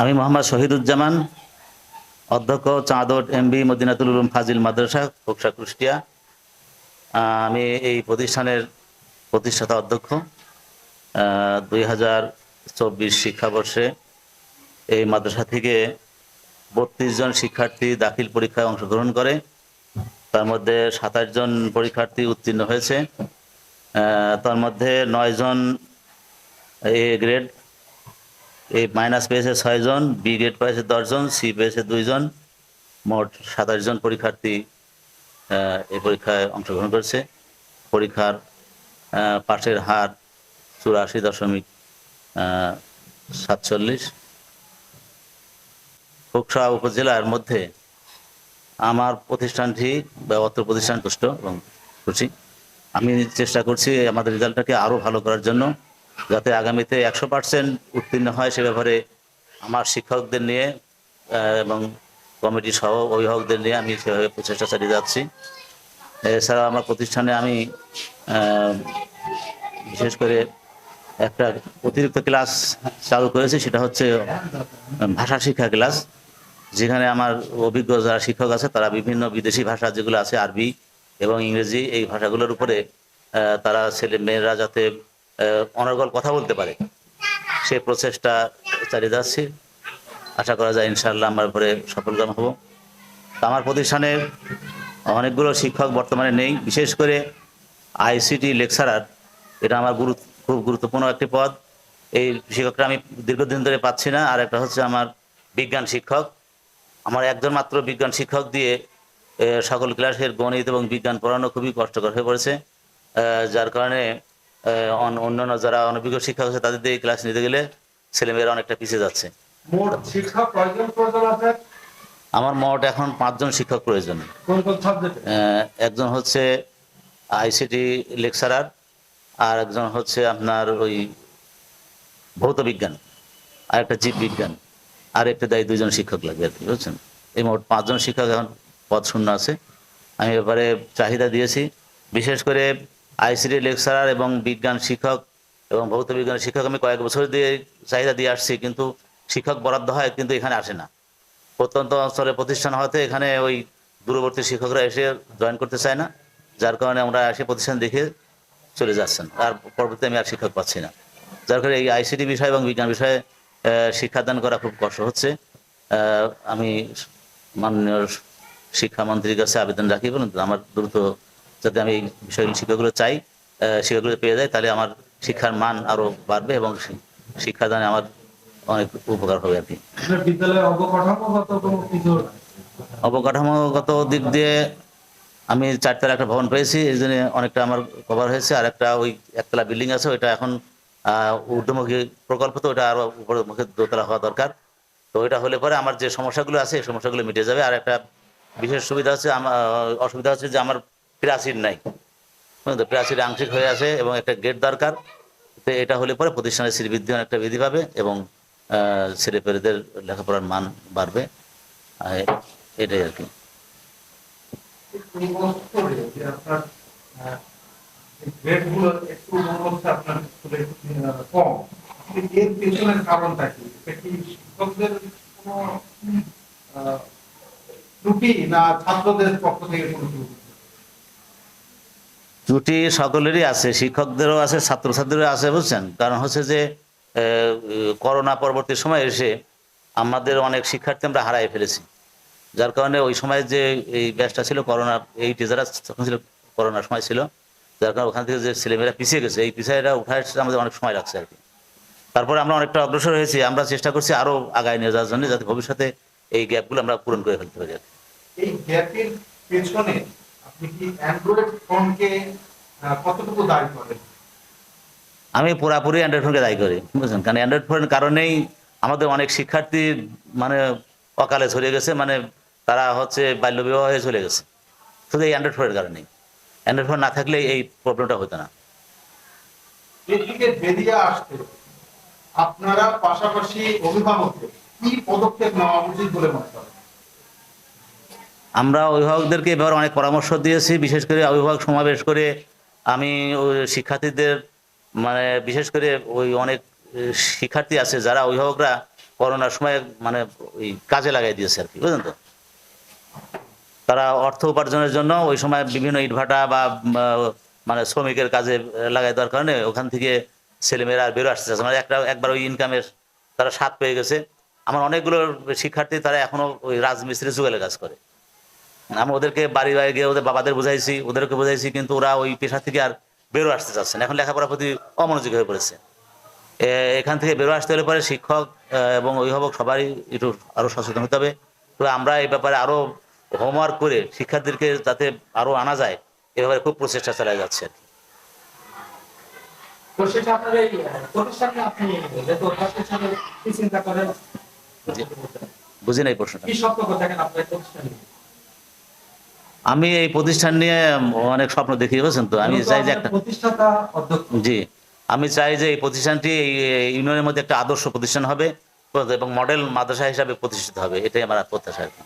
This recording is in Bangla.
আমি মোহাম্মদ শহীদুজ্জামান, অধ্যক্ষ চাঁদট এমবি, মদিনাতুল উলুম ফাজিল মাদ্রাসা কোকসা কুষ্টিয়া। আমি এই প্রতিষ্ঠানের প্রতিষ্ঠাতা অধ্যক্ষ। দুই হাজার চব্বিশ শিক্ষাবর্ষে এই মাদ্রাসা থেকে বত্রিশ জন শিক্ষার্থী দাখিল পরীক্ষায় অংশগ্রহণ করে। তার মধ্যে সাতাশ জন পরীক্ষার্থী উত্তীর্ণ হয়েছে। তার মধ্যে নয় জন এ গ্রেড এই মাইনাস পেয়েছে ছয়জন বি গ্রেড পেয়েছে দশজন সি পেয়েছে দুইজন মোট সাতাশ জন পরীক্ষার্থী এই পরীক্ষায় অংশগ্রহণ করেছে। পরীক্ষার পাশের হার চুরাশি দশমিক সাতচল্লিশ। খোকসা উপজেলার মধ্যে আমার প্রতিষ্ঠানটি বা অত্র প্রতিষ্ঠান তুষ্ট এবং খুশি আমি চেষ্টা করছি আমাদের রেজাল্টটাকে আরও ভালো করার জন্য। যাতে আগামীতে একশো পার্সেন্ট উত্তীর্ণ হয় সে ব্যাপারে আমার শিক্ষকদের নিয়ে এবং কমিটি সহ অভিভাবকদের নিয়ে আমি সেভাবে প্রচেষ্টা চালিয়ে যাচ্ছি। এছাড়া আমার প্রতিষ্ঠানে আমি বিশেষ করে একটা অতিরিক্ত ক্লাস চালু করেছি, সেটা হচ্ছে ভাষা শিক্ষা ক্লাস, যেখানে আমার অভিজ্ঞ যারা শিক্ষক আছে, তারা বিভিন্ন বিদেশি ভাষা যেগুলো আছে, আরবি এবং ইংরেজি, এই ভাষাগুলোর উপরে তারা ছেলে মেয়েরা যাতে অনর্গল কথা বলতে পারে। সেই প্রচেষ্টা চালিয়ে যাচ্ছি। আশা করা যায় ইনশাআল্লাহ আমার উপরে সফলকাম হব। আমার প্রতিষ্ঠানের অনেকগুলো শিক্ষক বর্তমানে নেই। বিশেষ করে আইসিটি লেকচারার, এটা আমার গুরু, খুব গুরুত্বপূর্ণ একটি পদ। এই শিক্ষকটা আমি দীর্ঘদিন ধরে পাচ্ছি না। আর একটা হচ্ছে আমার বিজ্ঞান শিক্ষক। আমার একজন মাত্র বিজ্ঞান শিক্ষক দিয়ে সকল ক্লাসের গণিত এবং বিজ্ঞান পড়ানো খুবই কষ্টকর হয়ে পড়েছে। যার কারণে অন্যান্য যারা অনভিজ্ঞ শিক্ষক আছে তাদের দিয়ে ক্লাস নিতে গেলে ছেলেমেয়েরা অনেকটা পিছিয়ে যাচ্ছে। আমার মোট এখন পাঁচজন শিক্ষক প্রয়োজন। একজন হচ্ছে আইসিটি লেকচারার আর একজন হচ্ছে আপনার ওই ভৌত বিজ্ঞান আর একটা জীব বিজ্ঞান আর একটা দায়ী দুজন শিক্ষক লাগবে আর কি বুঝছেন? এই মোট পাঁচজন শিক্ষক এখন পদ শূন্য আছে। আমি এবারে চাহিদা দিয়েছি বিশেষ করে আইসিটি লেকচারার এবং বিজ্ঞান শিক্ষক এবং ভৌত বিজ্ঞান শিক্ষক আমি কয়েক বছর দিয়ে চাহিদা দিয়ে আসছি, কিন্তু শিক্ষক বরাদ্দ হয় কিন্তু এখানে আসে না। প্রত্যন্ত অঞ্চলে প্রতিষ্ঠান হতে এখানে ওই দূরবর্তী শিক্ষকরা এসে জয়েন করতে চায় না, যার কারণে আমরা এসে প্রতিষ্ঠান দেখে চলে যাচ্ছেন। আর পরবর্তীতে আমি আর শিক্ষক পাচ্ছি না। যার কারণে এই আইসিটি বিষয় এবং বিজ্ঞান বিষয়ে শিক্ষাদান করা খুব কষ্ট হচ্ছে। আমি মাননীয় শিক্ষামন্ত্রীর কাছে আবেদন রাখি, বলুন আমার দ্রুত যাতে আমি এই বিষয়গুলো শিক্ষাগুলো চাই শিক্ষাগুলো পেয়ে যাই তাহলে আমার শিক্ষার মান আরও বাড়বে এবং শিক্ষাদানে আমার অনেক উপকার হবে আর কি। অবকাঠামোগত দিক দিয়ে আমি চারতলা একটা ভবন পেয়েছি এই জন্য অনেকটা আমার কভার হয়েছে আর একটা ওই একতলা বিল্ডিং আছে ওইটা এখন আহ, ঊর্ধ্বমুখী প্রকল্প তো ওটা আরও উপরের মুখে দোতলা হওয়া দরকার। তো ওইটা হলে পরে আমার যে সমস্যাগুলো আছে এই সমস্যাগুলো মিটে যাবে। আর একটা বিশেষ সুবিধা হচ্ছে আমার অসুবিধা হচ্ছে যে আমার প্রাচীর নাই। প্রাচীর আংশিক হয়ে আছে এবং একটা গেট দরকার। তো এটা হলে পরে প্রতিষ্ঠানের শ্রীবৃদ্ধি অনেকটা বৃদ্ধি পাবে এবং ছেলেপেলেদের লেখাপড়ার মান বাড়বে। এটাই আর কি। না ছাত্রদের পক্ষ থেকে ত্রুটি সকলেরই আছে, শিক্ষকদেরও আছে ছাত্রছাত্রীদেরও আছে, বুঝছেন? কারণ হচ্ছে যে করোনা পরবর্তী সময় এসে আমাদের অনেক শিক্ষার্থী আমরা হারাই ফেলেছি। যার কারণে ওই সময় যে এই ব্যাচটা ছিল করোনা, এই টিচাররা তখন ছিল করোনার সময় ছিল। যার কারণে ওখান থেকে যে ছেলেমেয়েরা পিছিয়ে গেছে, এই পিছিয়েরা উঠায় আমাদের অনেক সময় লাগছে আর কি। তারপরে আমরা অনেকটা অগ্রসর হয়েছি, আমরা চেষ্টা করছি আরও আগায় নিয়ে যাওয়ার জন্য যাতে ভবিষ্যতে এই গ্যাপগুলো আমরা পূরণ করে ফেলতে পারি আর কি। এই গ্যাপের পেছনে কি অ্যান্ড্রয়েড ফোনকে কতটুকু দায়ী করেন আমি পুরাপুরি অ্যান্ড্রয়েড ফোনকে দায়ী করি বুঝলেন কারণ অ্যান্ড্রয়েড ফোনের কারণেই আমাদের অনেক শিক্ষার্থী মানে অকালে চলে গেছে মানে তারা হচ্ছে বাল্যবিবাহ হয়ে চলে গেছে। শুধু এই অ্যান্ড্রয়েড ফোনের কারণেই। অ্যান্ড্রয়েড ফোন না থাকলে এই প্রবলেমটা হতো না। এর বেরিয়ে আসতে আপনারা পাশাপাশি অভিভাবকদের কি পদক্ষেপ নেওয়া উচিত বলে মনে করেন? আমরা অভিভাবকদেরকে এবার অনেক পরামর্শ দিয়েছি, বিশেষ করে অভিভাবক সমাবেশ করে আমি শিক্ষার্থীদের মানে বিশেষ করে ওই অনেক শিক্ষার্থী আছে যারা অভিভাবকরা করোনার সময় মানে ওই কাজে লাগাই দিয়েছে আর কি, বুঝলেন তো? তারা অর্থ উপার্জনের জন্য ওই সময় বিভিন্ন ইটভাটা বা মানে শ্রমিকের কাজে লাগাই দেওয়ার কারণে ওখান থেকে ছেলেমেয়েরা আর বেরো আসতে চাচ্ছে মানে একটা, একবার ওই ইনকামের তারা স্বাদ পেয়ে গেছে। আমার অনেকগুলো শিক্ষার্থী তারা এখনও ওই রাজমিস্ত্রি যুগেলে কাজ করে। আমি ওদেরকে বাড়ি বাড়ি গিয়ে ওদের বাবাদের বুঝাইছি ওদেরকে বুঝাইছি কিন্তু ওরা ওই পেশা থেকে আর বেরো আসতে চাচ্ছে না। এখন লেখাপড়ার প্রতি অমনোযোগী হয়ে পড়েছে। এখান থেকে বেরো আসতে হলে পরে শিক্ষক এবং অভিভাবক সবারই একটু আরও সচেতন হতে হবে। তো আমরা এই ব্যাপারে আরও হোমওয়ার্ক করে শিক্ষার্থীদেরকে যাতে আরও আনা যায় এ ব্যাপারে খুব প্রচেষ্টা চালায় যাচ্ছে আর কি। বুঝি নাই প্রশ্নটা কি স্বপ্ন করে দেখেন আপনার এই প্রতিষ্ঠানে আমি এই প্রতিষ্ঠান নিয়ে অনেক স্বপ্ন দেখি বুঝছেন তো? আমি চাই যে একটা জি। আমি চাই যে এই প্রতিষ্ঠানটি ইউনিয়নের মধ্যে একটা আদর্শ প্রতিষ্ঠান হবে এবং মডেল মাদ্রাসা হিসাবে প্রতিষ্ঠিত হবে। এটাই আমার প্রত্যাশা আর কি।